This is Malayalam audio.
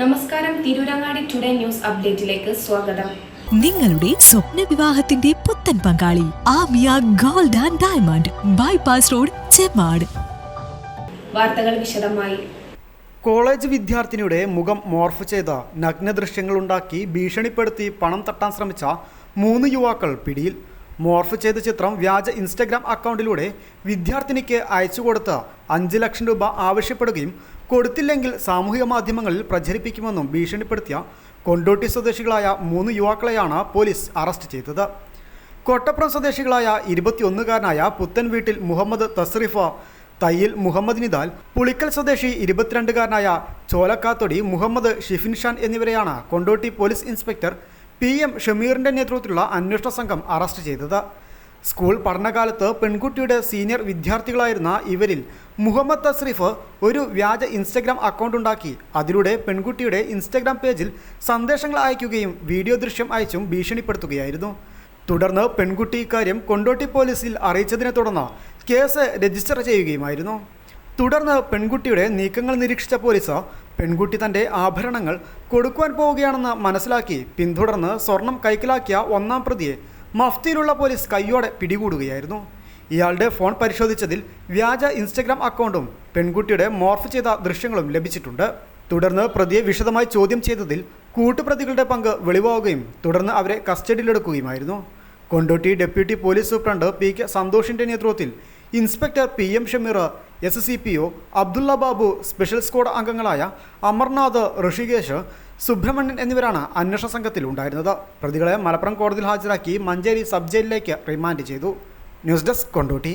നമസ്കാരം തിരൂരങ്ങാടി ടുഡേ ന്യൂസ് അപ്ഡേറ്റിലേക്ക് സ്വാഗതം. നിങ്ങളുടെ സ്വപ്ന വിവാഹത്തിന്റെ പുത്തൻ പങ്കാളി Aamiya gold and diamond bypass road Chemmad. വാർത്തകൾ വിശദമായി. കോളേജ് വിദ്യാർത്ഥിനിയുടെ മുഖം മോർഫ് ചെയ്ത നഗ്ന ദൃശ്യങ്ങളുണ്ടാക്കി ഭീഷണിപ്പെടുത്തി പണം തട്ടാൻ ശ്രമിച്ച മൂന്ന് യുവാക്കൾ പിടിയിൽ. മോർഫ് ചെയ്ത ചിത്രം വ്യാജ ഇൻസ്റ്റഗ്രാം അക്കൗണ്ടിലൂടെ വിദ്യാർത്ഥിനിക്ക് അയച്ചു കൊടുത്ത് അഞ്ച് ലക്ഷം രൂപ ആവശ്യപ്പെടുകയും കൊടുത്തില്ലെങ്കിൽ സാമൂഹിക മാധ്യമങ്ങളിൽ പ്രചരിപ്പിക്കുമെന്നും ഭീഷണിപ്പെടുത്തിയ കൊണ്ടോട്ടി സ്വദേശികളായ മൂന്ന് യുവാക്കളെയാണ് പോലീസ് അറസ്റ്റ് ചെയ്തത്. കോട്ടപ്പുറം സ്വദേശികളായ ഇരുപത്തിയൊന്നുകാരനായ പുത്തൻ വീട്ടിൽ മുഹമ്മദ് തസ്രിഫ തയ്യിൽ മുഹമ്മദ് നിദാൽ പുളിക്കൽ സ്വദേശി ഇരുപത്തിരണ്ടുകാരനായ ചോലക്കാത്തൊടി മുഹമ്മദ് ഷിഫിൻ ഷാൻ എന്നിവരെയാണ് Kondotty police inspector P M ഷമീറിന്റെ നേതൃത്വത്തിലുള്ള അന്വേഷണ സംഘം അറസ്റ്റ് ചെയ്തത്. സ്കൂൾ പഠനകാലത്ത് പെൺകുട്ടിയുടെ സീനിയർ വിദ്യാർത്ഥികളായിരുന്ന ഇവരിൽ മുഹമ്മദ് തസ്രീഫ് ഒരു വ്യാജ ഇൻസ്റ്റഗ്രാം അക്കൗണ്ട് ഉണ്ടാക്കി. അതിലൂടെ പെൺകുട്ടിയുടെ ഇൻസ്റ്റഗ്രാം പേജിൽ സന്ദേശങ്ങൾ അയക്കുകയും വീഡിയോ ദൃശ്യം അയച്ചും ഭീഷണിപ്പെടുത്തുകയായിരുന്നു. തുടർന്ന് പെൺകുട്ടി ഇക്കാര്യം കൊണ്ടോട്ടി പോലീസിൽ അറിയിച്ചതിനെ തുടർന്ന് കേസ് രജിസ്റ്റർ ചെയ്യുകയുമായിരുന്നു. തുടർന്ന് പെൺകുട്ടിയുടെ നീക്കങ്ങൾ നിരീക്ഷിച്ച പോലീസ് പെൺകുട്ടി തന്റെ ആഭരണങ്ങൾ കൊടുക്കുവാൻ പോവുകയാണെന്ന് മനസ്സിലാക്കി പിന്തുടർന്ന് സ്വർണം കൈക്കലാക്കിയ ഒന്നാം പ്രതിയെ മഫ്തിയിലുള്ള പോലീസ് കയ്യോടെ പിടികൂടുകയായിരുന്നു. ഇയാളുടെ ഫോൺ പരിശോധിച്ചതിൽ വ്യാജ ഇൻസ്റ്റഗ്രാം അക്കൗണ്ടും പെൺകുട്ടിയുടെ മോർഫ് ചെയ്ത ദൃശ്യങ്ങളും ലഭിച്ചിട്ടുണ്ട്. തുടർന്ന് പ്രതിയെ വിശദമായി ചോദ്യം ചെയ്തതിൽ കൂട്ടുപ്രതികളുടെ പങ്ക് വെളിവാകുകയും തുടർന്ന് അവരെ കസ്റ്റഡിയിലെടുക്കുകയുമായിരുന്നു. Kondotty deputy police superintendent P K സന്തോഷിന്റെ നേതൃത്വത്തിൽ inspector P M Shameer S C P O Abdulla Babu special squad അംഗങ്ങളായ അമർനാഥ് ഋഷികേശ് സുബ്രഹ്മണ്യൻ എന്നിവരാണ് അന്വേഷണ സംഘത്തിൽ ഉണ്ടായിരുന്നത്. പ്രതികളെ മലപ്പുറം കോടതിയിൽ ഹാജരാക്കി മഞ്ചേരി സബ് ജയിലിലേക്ക് റിമാൻഡ് ചെയ്തു. News desk Kondotty.